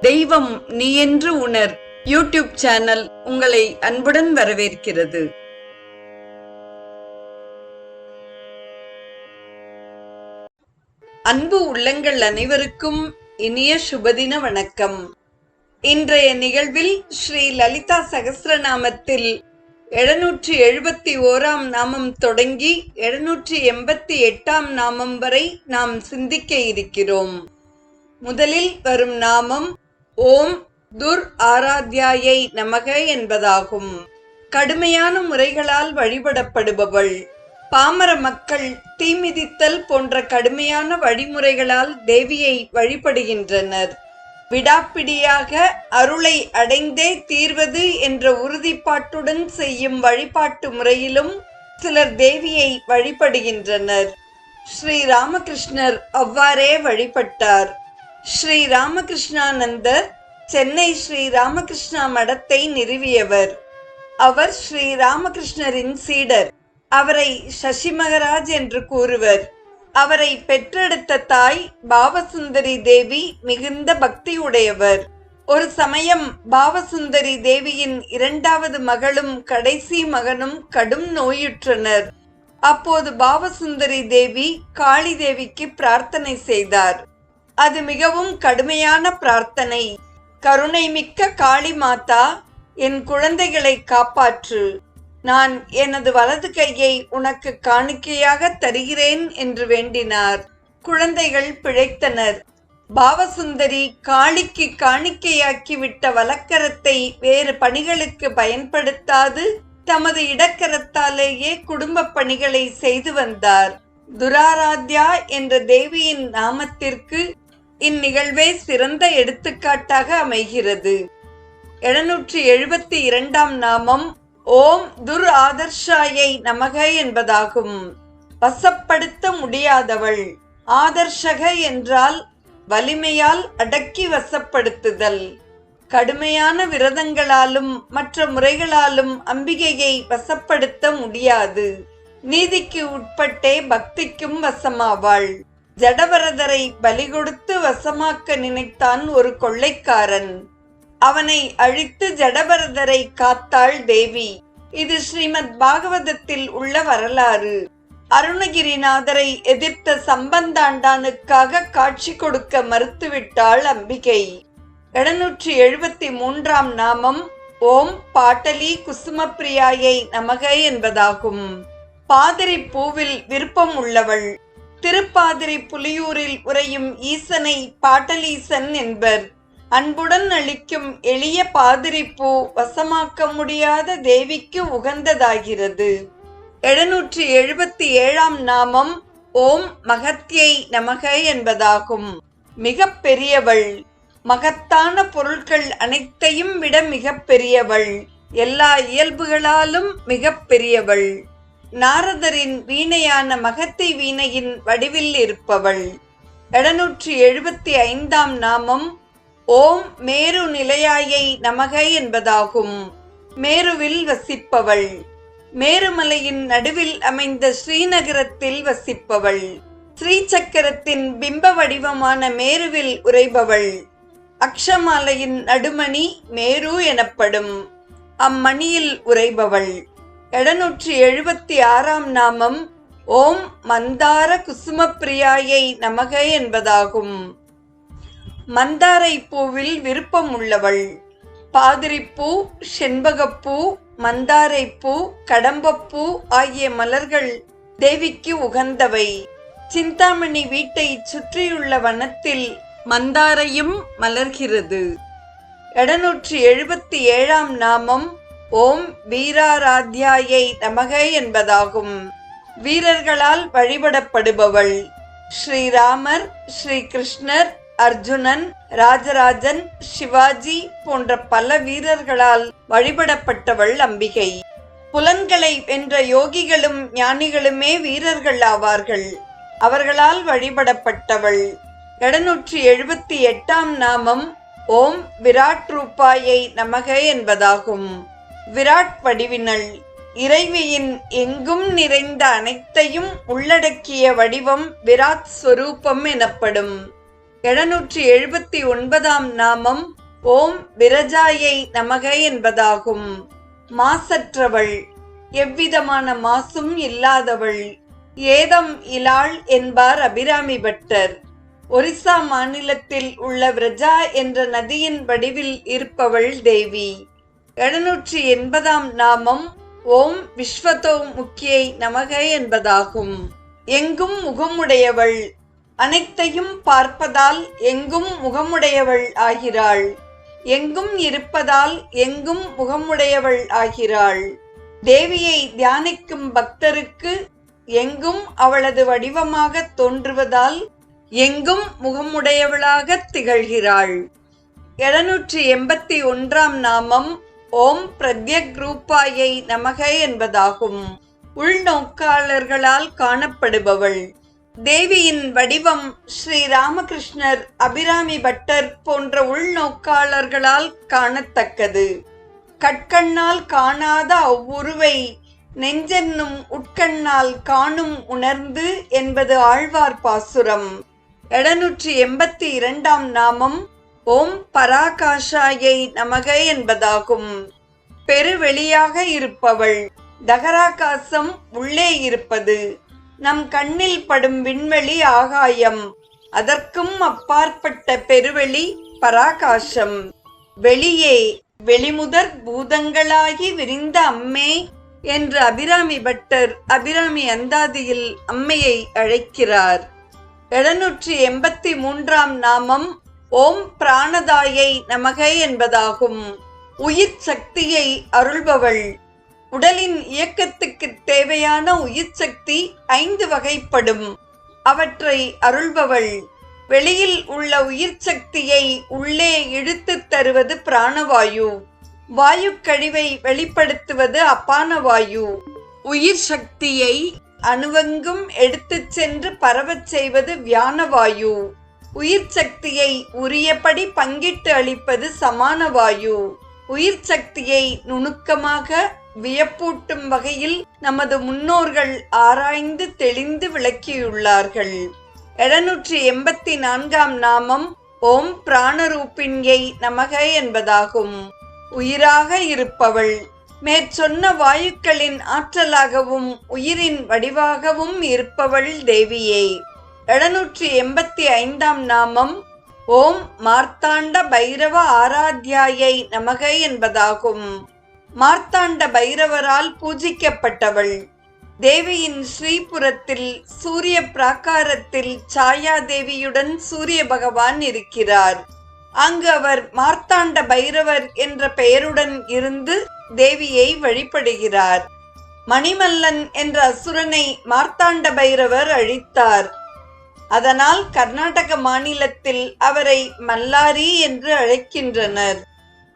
தெய்வம் நீ என்று உணர். யூடியூப் சேனல் உங்களை அன்புடன் வரவேற்கிறது. அன்பு உள்ளங்கள் அனைவருக்கும் இனிய சுபதின வணக்கம். இன்றைய நிகழ்வில் ஸ்ரீ லலிதா சகசிரநாமத்தில் எழுநூற்றி எழுபத்தி ஓராம் நாமம் தொடங்கி எழுநூற்றி எண்பத்தி எட்டாம் நாமம் வரை நாம் சிந்திக்க இருக்கிறோம். முதலில் வரும் நாமம் ஓம் துர் ஆராத்யாயை நமக என்பதாகும். கடுமையான முறைகளால் வழிபடப்படுபவள். பாமர மக்கள் தீமிதித்தல் போன்ற கடுமையான வழிமுறைகளால் தேவியை வழிபடுகின்றனர். விடாப்பிடியாக அருளை அடைந்தே தீர்வது என்ற உறுதிப்பாட்டுடன் செய்யும் வழிபாட்டு முறையிலும் சிலர் தேவியை வழிபடுகின்றனர். ஸ்ரீ ராமகிருஷ்ணர் அவ்வாறே வழிபட்டார். ஸ்ரீ ராமகிருஷ்ணானந்தர் சென்னை ஸ்ரீ ராமகிருஷ்ணா மடத்தை நிறுவியவர். அவர் ஸ்ரீ ராமகிருஷ்ணரின் சீடர். அவரை சசி மகராஜ் என்று கூறுவர். அவரை பெற்றெடுத்த தாய் பாவசுந்தரி தேவி மிகுந்த பக்தி உடையவர் ஒரு சமயம் பாவசுந்தரி தேவியின் இரண்டாவது மகளும் கடைசி மகனும் கடும் நோயுற்றனர். அப்போது பாவசுந்தரி தேவி காளி தேவிக்கு பிரார்த்தனை செய்தார். அது மிகவும் கடுமையான பிரார்த்தனை. கருணை மிக்க காளி மாதா என் குழந்தைகளை காப்பாற்று. நான் எனது வலது கையை உனக்கு காணிக்கையாக தருகிறேன் என்று வேண்டினார். குழந்தைகள் பிழைத்தனர். பாவசுந்தரி காளிக்கு காணிக்கையாக்கி விட்ட வலக்கரத்தை வேறு பணிகளுக்கு பயன்படுத்தாது தமது இடக்கரத்தாலேயே குடும்ப பணிகளை செய்து வந்தார். துராராத்யா என்ற தேவியின் நாமத்திற்கு இந்நிகழ்வே சிறந்த எடுத்துக்காட்டாக அமைகிறது. எழுநூற்றி எழுபத்தி இரண்டாம் நாமம் ஓம் துர் ஆதர்ஷாயை நமக என்பதாகும். வசப்படுத்த முடியாதவள் ஆதர்ஷக என்றால் வலிமையால் அடக்கி வசப்படுத்துதல். கடுமையான விரதங்களாலும் மற்ற முறைகளாலும் அம்பிகையை வசப்படுத்த முடியாது. நீதிக்கு உட்பட்டே பக்திக்கும் வசமாவாள். ஜடபரதரை பலி கொடுத்து வசமாக்க நினைத்தான் ஒரு கொள்ளைக்காரன். அவனை அழித்து ஜடபரதரை காத்தாள் தேவி. இது ஸ்ரீமத் பாகவதத்தில் உள்ள வரலாறு. அருணகிரிநாதரை எதிர்த்த சம்பந்தாண்டானுக்காக காட்சி கொடுக்க மறுத்துவிட்டாள் அம்பிகை. எழுநூற்றி எழுபத்தி மூன்றாம் நாமம் ஓம் பாட்டலி குசுமப்பிரியாயை நமக என்பதாகும். பாதிரி பூவில் விருப்பம் உள்ளவள். திருப்பாதிரி புலியூரில் உறையும் ஈசனை பாட்டலீசன் என்பர். அன்புடன் அளிக்கும் எளிய பாதிரிப்பூ வசமாக்க முடியாத தேவிக்கு உகந்ததாகிறது. எழுநூற்றி எழுபத்தி ஏழாம் நாமம் ஓம் மகத்தியை நமக என்பதாகும். மிக பெரியவள். மகத்தான பொருட்கள் அனைத்தையும் விட மிக பெரியவள். எல்லா இயல்புகளாலும் மிக பெரியவள். நாரதரின் வீணையான மகத்தை வீணையின் வடிவில் இருப்பவள். எழுநூற்றி எழுபத்தி ஐந்தாம் நாமம் ஓம் மேரு நிலையாயை நமக என்பதாகும். மேருவில் வசிப்பவள். மேருமலையின் நடுவில் அமைந்த ஸ்ரீநகரத்தில் வசிப்பவள். ஸ்ரீசக்கரத்தின் பிம்ப வடிவமான மேருவில் உறைபவள். அக்ஷமாலையின் நடுமணி மேரு எனப்படும். அம்மணியில் உறைபவள். எழுநூற்றி எழுபத்தி ஆறாம் நாமம் ஓம் மந்தார குசுமப்பிரியாயை நமக என்பதாகும். மந்தாரை பூவில் விருப்பம் உள்ளவள் பாதிரிப்பூ செண்பகப்பூ மந்தாரைப்பூ கடம்பப்பூ ஆகிய மலர்கள் தேவிக்கு உகந்தவை. சிந்தாமணி வீட்டை சுற்றியுள்ள வனத்தில் மந்தாரையும் மலர்கிறது. எழுநூற்றி எழுபத்தி ஏழாம் நாமம் ஓம் வீராராத்யாயை நமக என்பதாகும். வீரர்களால் வழிபடப்படுபவள் ஸ்ரீராமர் ஸ்ரீ கிருஷ்ணர் அர்ஜுனன் ராஜராஜன் சிவாஜி போன்ற பல வீரர்களால் வழிபடப்பட்டவள் அம்பிகை. புலன்களை வென்ற யோகிகளும் ஞானிகளுமே வீரர்கள் ஆவார்கள். அவர்களால் வழிபடப்பட்டவள். எழுநூற்றி எழுபத்தி எட்டாம் நாமம் ஓம் விராட் ரூபாயை நமக என்பதாகும். விராட் வடிவினள் இறைவியின் எங்கும் நிறைந்த அனைத்தையும் உள்ளடக்கிய வடிவம் விராட் ஸ்வரூபம் எனப்படும். எழுநூற்றி எழுபத்தி ஒன்பதாம் நாமம் ஓம் விரஜாயை நமக என்பதாகும். மாசற்றவள். எவ்விதமான மாசும் இல்லாதவள். ஏதம் இலாள் என்பார் அபிராமி பட்டர். ஒரிசா மாநிலத்தில் உள்ள விரஜா என்ற நதியின் வடிவில் இருப்பவள் தேவி. எழுநூற்றி எண்பதாம் நாமம் ஓம் விஸ்வதோ முக்கியை நமக என்பதாகும். எங்கும் முகமுடையவள் அனைத்தையும் பார்ப்பதால் எங்கும் முகமுடையவள் ஆகிறாள். எங்கும் இருப்பதால் எங்கும் முகமுடையவள் ஆகிறாள். தேவியை தியானிக்கும் பக்தருக்கு எங்கும் அவளது வடிவமாக தோன்றுவதால் எங்கும் முகமுடையவளாக திகழ்கிறாள். எழுநூற்றி எண்பத்தி ஒன்றாம் நாமம் ஓம் பிரத்யக் ரூபாயை நமக என்பதாகும். உள்நோக்காளர்களால் காணப்படுபவள். தேவியின் வடிவம் ஸ்ரீ ராமகிருஷ்ணர் அபிராமி பட்டர் போன்ற உள்நோக்காளர்களால் காணத்தக்கது. கட்கண்ணால் காணாத அவ்வுருவை நெஞ்சென்னும் உட்கண்ணால் காணும் உணர்ந்து என்பது ஆழ்வார் பாசுரம். எழுநூற்றி எண்பத்தி இரண்டாம் நாமம் ஓம் பராகாஷாயை நமக என்பதாகும். பெருவெளியாக இருப்பவள் தகராகாசம் உள்ளே இருப்பது. நம் கண்ணில் படும் விண்வெளி ஆகாயம் அதற்கும் அப்பாற்பட்ட பெருவெளி பராகாசம் வெளியே வெளிமுதற் பூதங்களாகி விரிந்த அம்மே என்று அபிராமி பட்டர் அபிராமி அந்தாதியில் அம்மையை அழைக்கிறார். எழுநூற்றி எண்பத்தி மூன்றாம் நாமம் ஓம் பிராணதாயை நமகை என்பதாகும். உயிர் சக்தியை அருள்பவள். உடலின் இயக்கத்துக்கு தேவையான உயிர் சக்தி ஐந்து வகைப்படும். அவற்றை அருள்பவள். வெளியில் உள்ள உயிர் சக்தியை உள்ளே இழுத்துத் தருவது பிராணவாயு. வாயு கழிவை வெளிப்படுத்துவது அப்பான வாயு உயிர் சக்தியை அணுவெங்கும் எடுத்துச் சென்று பரவச் செய்வது வியானவாயு. உயிர் சக்தியை உரியபடி பங்கிட்டு அளிப்பது சமான வாயு. உயிர் சக்தியை நுணுக்கமாக வியப்பூட்டும் வகையில் நமது முன்னோர்கள் ஆராய்ந்து தெளிந்து விளக்கியுள்ளார்கள். எழுநூற்றி எண்பத்தி நான்காம் நாமம் ஓம் பிராணரூபிண்யை நமக என்பதாகும். உயிராக இருப்பவள். மேற்சொன்ன வாயுக்களின் ஆற்றலாகவும் உயிரின் வடிவாகவும் இருப்பவள் தேவியே. எழுநூற்றி எண்பத்தி ஐந்தாம் நாமம் ஓம் மார்த்தாண்ட பைரவ ஆராத்யாயை நமக என்பதாகும். மார்த்தாண்ட பைரவரால் பூஜிக்கப்பட்டவள். தேவியின் ஸ்ரீபுரத்தில் சூரிய பிராகாரத்தில் சாயா தேவியுடன் சூரிய பகவான் இருக்கிறார். அங்கு அவர் மார்த்தாண்ட பைரவர் என்ற பெயருடன் இருந்து தேவியை வழிபடுகிறார். மணிமல்லன் என்ற அசுரனை மார்த்தாண்ட பைரவர் அழித்தார். அதனால் கர்நாடக மாநிலத்தில் அவரை மல்லாரி என்று அழைக்கின்றனர்.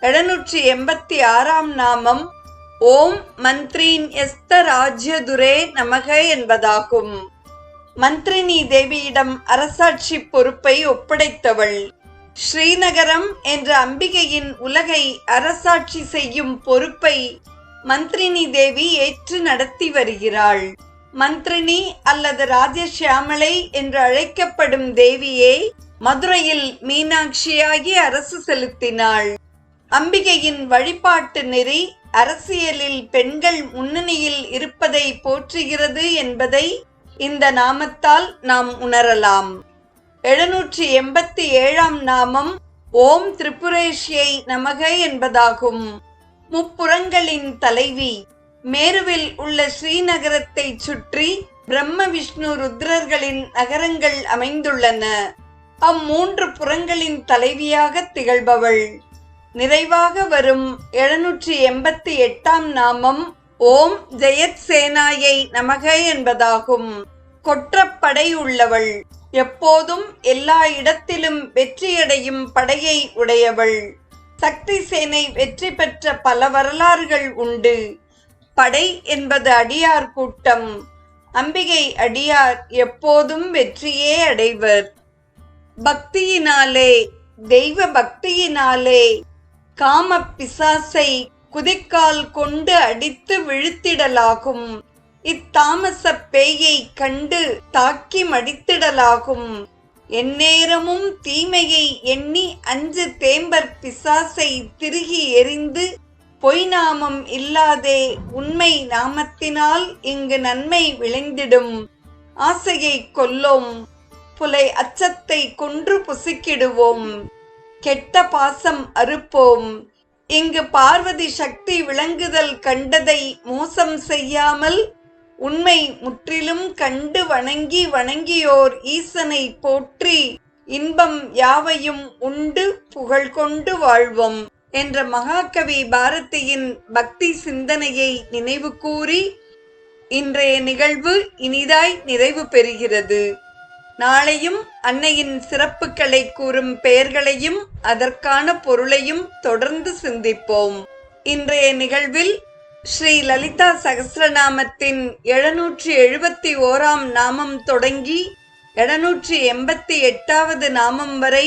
எழுநூற்றி எண்பத்தி ஆறாம் நாமம் ஓம் மந்த்ரீன் எஸ்த ராஜ்யதுரே நமக என்பதாகும். மந்த்ரினி தேவியிடம் அரசாட்சி பொறுப்பை ஒப்படைத்தவள். ஸ்ரீநகரம் என்ற அம்பிகையின் உலகை அரசாட்சி செய்யும் பொறுப்பை மந்த்ரினி தேவி ஏற்று நடத்தி வருகிறாள். மந்திரினி அல்லது ராஜசியாமலை என்று அழைக்கப்படும் தேவியை மதுரையில் மீனாட்சியாகி அரசு செலுத்தினாள். அம்பிகையின் வழிபாட்டு நெறி அரசியலில் பெண்கள் முன்னணியில் இருப்பதை போற்றுகிறது என்பதை இந்த நாமத்தால் நாம் உணரலாம். எழுநூற்றி எண்பத்தி ஏழாம் நாமம் ஓம் திரிபுரேஷியை நமக என்பதாகும். முப்புறங்களின் தலைவி மேருவில் உள்ள ஸ்ரீநகரத்தை சுற்றி பிரம்ம விஷ்ணு ருத்ரர்களின் நகரங்கள் அமைந்துள்ளன. அம்மூன்று புறங்களின் தலைவியாக திகழ்பவள். நிறைவாக வரும் எழுநூற்றி எண்பத்தி எட்டாம் நாமம் ஓம் ஜெயத் சேனாயை நமக என்பதாகும். கொற்றப்படை உள்ளவள். எப்போதும் எல்லா இடத்திலும் வெற்றியடையும் படையை உடையவள். சக்தி சேனை வெற்றி பெற்ற பல வரலாறுகள் உண்டு. படை என்பது அடியார் கூட்டம். அம்பிகை அடியார் எப்போதும் வெற்றியே அடைவர். பக்தியினாலே தெய்வ பக்தியினாலே காம பிசாசை குதிக்கால் கொண்டு அடித்து விழுத்திடலாகும். இத்தாமச பேயை கண்டு தாக்கி மடித்திடலாகும். எந்நேரமும் தீமையை எண்ணி அஞ்சு தேம்பர் பிசாசை திருகி எறிந்து பொய் நாமம் இல்லாதே உண்மை நாமத்தினால் இங்கு நன்மை விளைந்திடும். ஆசையை கொல்லோம் புலை அச்சத்தை கொன்று புசுக்கிடுவோம். கெட்ட பாசம் அறுப்போம் இங்கு பார்வதி சக்தி விளங்குதல் கண்டதை மோசம் செய்யாமல் உண்மை முற்றிலும் கண்டு வணங்கி வணங்கியோர் ஈசனை போற்றி இன்பம் யாவையும் உண்டு புகழ் கொண்டு வாழ்வோம். என்ற மகாகவி பாரதியின் பக்தி சிந்தனையை நினைவு கூறி இன்றைய நிகழ்வு இனிதாய் நிறைவு பெறுகிறது. நாளையும் அன்னையின் சிறப்புகளை கூறும் பெயர்களையும் அதற்கான பொருளையும் தொடர்ந்து சிந்திப்போம். இன்றைய நிகழ்வில் ஸ்ரீ லலிதா சகசிரநாமத்தின் எழுநூற்றி எழுபத்தி ஓராம் நாமம் தொடங்கி எழுநூற்றி எண்பத்தி எட்டாவது நாமம் வரை